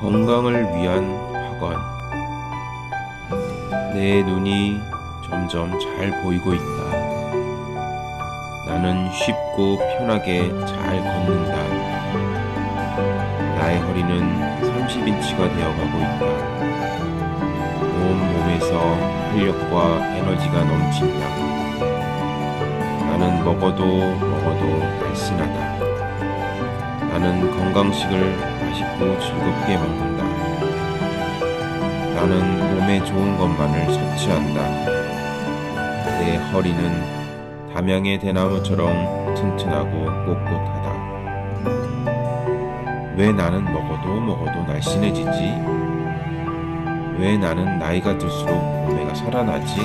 건강을 위한 학원. 내 눈이 점점 잘 보이고 있다. 나는 쉽고 편하게 잘 걷는다. 나의 허리는 30인치가 되어가고 있다. 온 몸에서 활력과 에너지가 넘친다. 나는 먹어도 먹어도. 나는 건강식을 맛있고 즐겁게 먹는다. 나는 몸에 좋은 것만을 섭취한다. 내 허리는 담양의 대나무처럼 튼튼하고 꼿꼿하다. 왜 나는 먹어도 먹어도 날씬해지지? 왜 나는 나이가 들수록 몸매가 살아나지?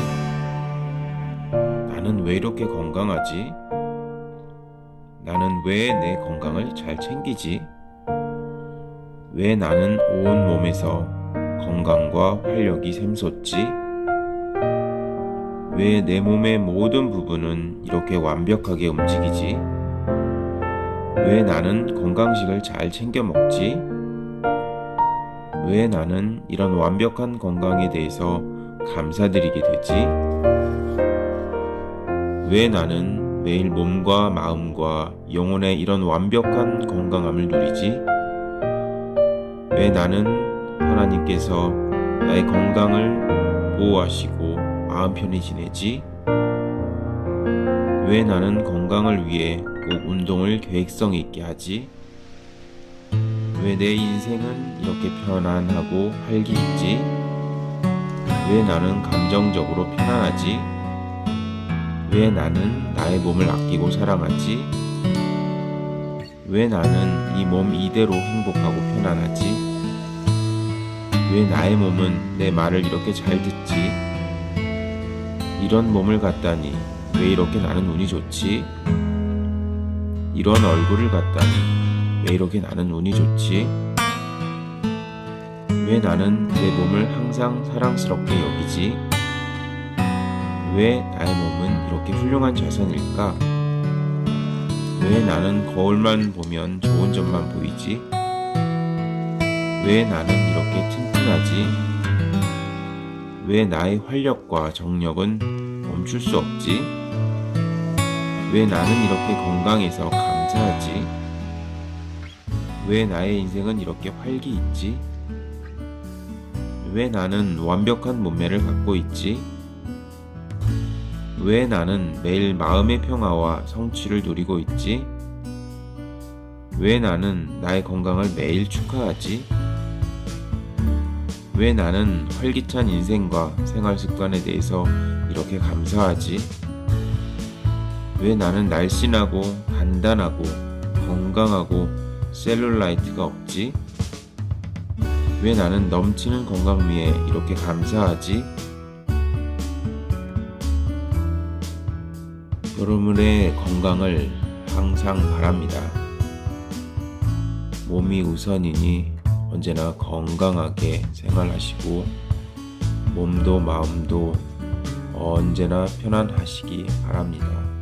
나는 왜 이렇게 건강하지? 나는 왜 내 건강을 잘 챙기지? 왜 나는 온 몸에서 건강과 활력이 샘솟지? 왜 내 몸의 모든 부분은 이렇게 완벽하게 움직이지? 왜 나는 건강식을 잘 챙겨 먹지? 왜 나는 이런 완벽한 건강에 대해서 감사드리게 되지? 왜 나는 매일 몸과 마음과 영혼의 이런 완벽한 건강함을 누리지? 왜 나는 하나님께서 나의 건강을 보호하시고 마음 편히 지내지? 왜 나는 건강을 위해 꼭 운동을 계획성 있게 하지? 왜 내 인생은 이렇게 편안하고 활기 있지? 왜 나는 감정적으로 편안하지? 왜 나는 나의 몸을 아끼고 사랑하지? 왜 나는 이 몸 이대로 행복하고 편안하지? 왜 나의 몸은 내 말을 이렇게 잘 듣지? 이런 몸을 갖다니 왜 이렇게 나는 운이 좋지? 이런 얼굴을 갖다니 왜 이렇게 나는 운이 좋지? 왜 나는 내 몸을 항상 사랑스럽게 여기지? 왜 나의 몸은 이렇게 훌륭한 자산일까? 왜 나는 거울만 보면 좋은 점만 보이지? 왜 나는 이렇게 튼튼하지? 왜 나의 활력과 정력은 멈출 수 없지? 왜 나는 이렇게 건강해서 감사하지? 왜 나의 인생은 이렇게 활기 있지? 왜 나는 완벽한 몸매를 갖고 있지? 왜 나는 매일 마음의 평화와 성취를 누리고 있지? 왜 나는 나의 건강을 매일 축하하지? 왜 나는 활기찬 인생과 생활 습관에 대해서 이렇게 감사하지? 왜 나는 날씬하고 단단하고 건강하고 셀룰라이트가 없지? 왜 나는 넘치는 건강미에 이렇게 감사하지? 여러분의 건강을 항상 바랍니다. 몸이 우선이니 언제나 건강하게 생활하시고 몸도 마음도 언제나 편안하시기 바랍니다.